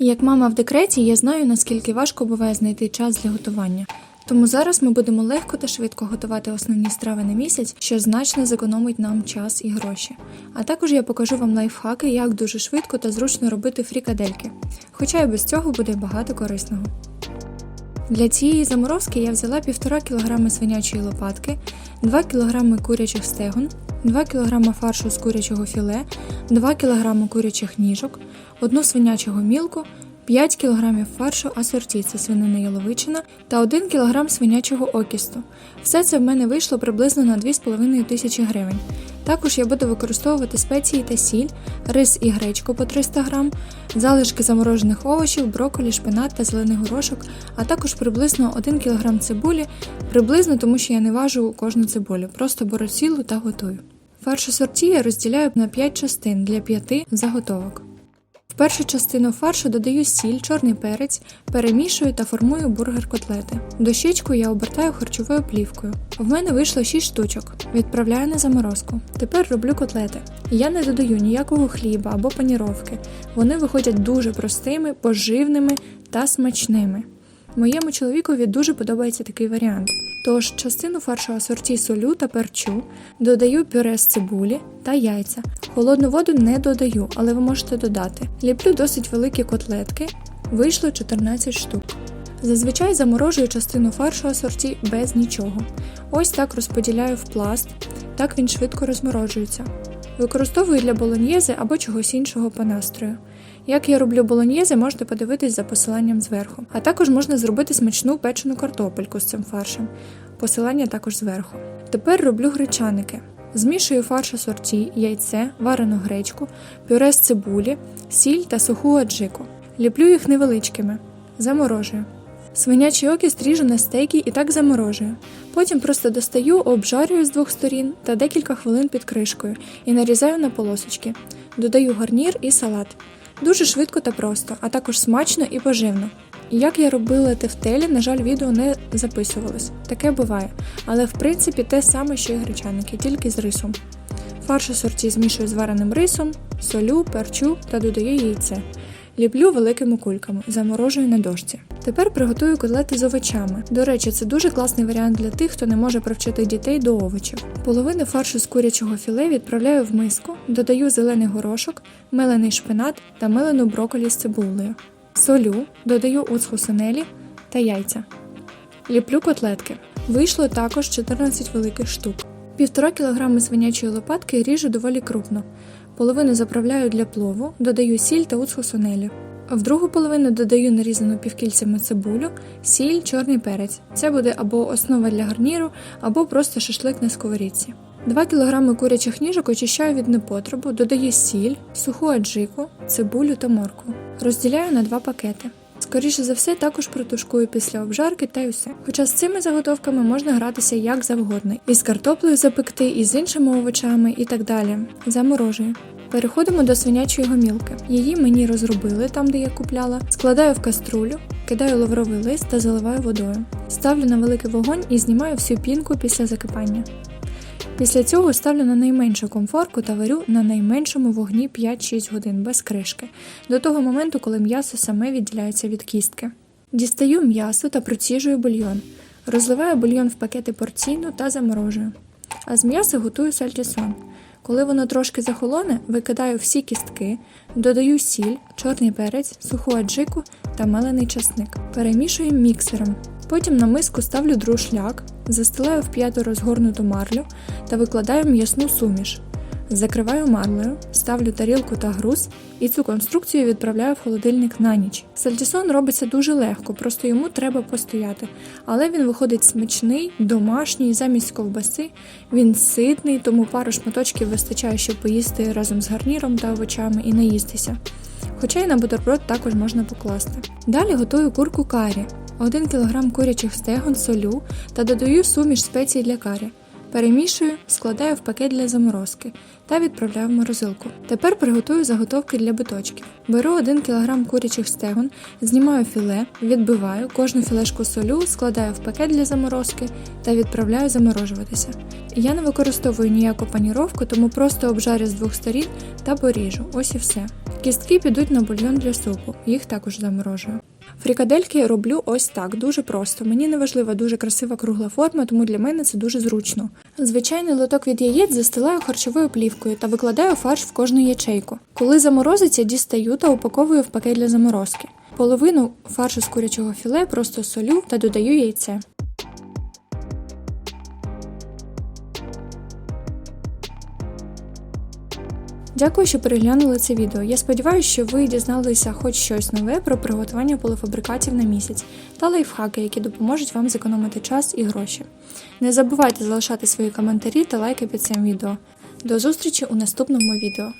Як мама в декреті, я знаю, наскільки важко буває знайти час для готування. Тому зараз ми будемо легко та швидко готувати основні страви на місяць, що значно зекономить нам час і гроші. А також я покажу вам лайфхаки, як дуже швидко та зручно робити фрікадельки. Хоча і без цього буде багато корисного. Для цієї заморозки я взяла 1,5 кг свинячої лопатки, 2 кг курячих стегон, 2 кг фаршу з курячого філе, 2 кг курячих ніжок, 1 свинячого мілку, 5 кг фаршу асорті це свинина яловичина та 1 кг свинячого окісту. Все це в мене вийшло приблизно на 2,5 тисячі гривень. Також я буду використовувати спеції та сіль, рис і гречку по 300 г, залишки заморожених овочів, брокколі, шпинат та зелений горошок, а також приблизно 1 кг цибулі, приблизно тому що я не важу кожну цибулю, просто беру цілу та готую. Фарш сорті я розділяю на 5 частин для 5 заготовок. Першу частину фаршу додаю сіль, чорний перець, перемішую та формую бургер-котлети. Дощечку я обертаю харчовою плівкою. В мене вийшло 6 штучок. Відправляю на заморозку. Тепер роблю котлети. Я не додаю ніякого хліба або паніровки. Вони виходять дуже простими, поживними та смачними. Моєму чоловікові дуже подобається такий варіант. Тож частину фаршу асорті солю та перчу, додаю пюре з цибулі та яйця. Холодну воду не додаю, але ви можете додати. Ліплю досить великі котлетки, вийшло 14 штук. Зазвичай заморожую частину фаршу асорті без нічого. Ось так розподіляю в пласт, так він швидко розморожується. Використовую для болоньєзи або чогось іншого по настрою. Як я роблю болоньєзи, можете подивитись за посиланням зверху. А також можна зробити смачну печену картопельку з цим фаршем. Посилання також зверху. Тепер роблю гречаники. Змішую фарш асорті, яйце, варену гречку, пюре з цибулі, сіль та суху аджику. Ліплю їх невеличкими. Заморожую. Свинячий окіст ріжу на стейки і так заморожую. Потім просто достаю, обжарюю з двох сторін та декілька хвилин під кришкою і нарізаю на полосочки. Додаю гарнір і салат. Дуже швидко та просто, а також смачно і поживно. Як я робила тефтелі, на жаль, відео не записувалось. Таке буває. Але в принципі те саме, що і гречаники, тільки з рисом. Фарш сорті змішую з вареним рисом, солю, перчу та додаю яйце. Ліплю великими кульками, заморожую на дошці. Тепер приготую котлети з овочами. До речі, це дуже класний варіант для тих, хто не може привчити дітей до овочів. Половину фаршу з курячого філе відправляю в миску, додаю зелений горошок, мелений шпинат та мелену брокколі з цибулею. Солю, додаю оцху синелі та яйця. Ліплю котлетки. Вийшло також 14 великих штук. Півтора кілограми свинячої лопатки ріжу доволі крупно. Половину заправляю для плову, додаю сіль та оцху сунелі. В другу половину додаю нарізану півкільцями цибулю, сіль, чорний перець. Це буде або основа для гарніру, або просто шашлик на сковорідці. 2 кг курячих ніжок очищаю від непотребу, додаю сіль, суху аджику, цибулю та моркву. Розділяю на два пакети. Скоріше за все, також протушкую після обжарки та й усе. Хоча з цими заготовками можна гратися як завгодно, і з картоплею запекти, і з іншими овочами, і так далі. Заморожую. Переходимо до свинячої гомілки. Її мені розробили там, де я купляла. Складаю в каструлю, кидаю лавровий лист та заливаю водою. Ставлю на великий вогонь і знімаю всю пінку після закипання. Після цього ставлю на найменшу комфорку та варю на найменшому вогні 5-6 годин без кришки, до того моменту, коли м'ясо саме відділяється від кістки. Дістаю м'ясо та проціжую бульйон. Розливаю бульйон в пакети порційно та заморожую. А з м'яса готую сальтісон. Коли воно трошки захолоне, викидаю всі кістки, додаю сіль, чорний перець, суху аджику та мелений часник. Перемішую міксером. Потім на миску ставлю друшляк, застилаю в п'яту розгорнуту марлю та викладаю м'ясну суміш. Закриваю марлею, ставлю тарілку та груз і цю конструкцію відправляю в холодильник на ніч. Сальтісон робиться дуже легко, просто йому треба постояти. Але він виходить смачний, домашній, замість ковбаси. Він ситний, тому пару шматочків вистачає, щоб поїсти разом з гарніром та овочами і наїстися. Хоча й на бутерброд також можна покласти. Далі готую курку карі. 1 кг курячих стегон солю та додаю суміш спецій для карі. Перемішую, складаю в пакет для заморозки та відправляю в морозилку. Тепер приготую заготовки для биточків. Беру 1 кг курячих стегон, знімаю філе, відбиваю, кожну філешку солю, складаю в пакет для заморозки та відправляю заморожуватися. Я не використовую ніяку паніровку, тому просто обжарю з двох сторін та поріжу. Ось і все. Кістки підуть на бульйон для супу, їх також заморожую. Фрікадельки роблю ось так, дуже просто. Мені не важлива дуже красива кругла форма, тому для мене це дуже зручно. Звичайний лоток від яєць застилаю харчовою плівкою та викладаю фарш в кожну ячейку. Коли заморозиться, дістаю та упаковую в пакет для заморозки. Половину фаршу з курячого філе просто солю та додаю яйце. Дякую, що переглянули це відео. Я сподіваюся, що ви дізналися хоч щось нове про приготування полуфабрикатів на місяць та лайфхаки, які допоможуть вам зекономити час і гроші. Не забувайте залишати свої коментарі та лайки під цим відео. До зустрічі у наступному відео.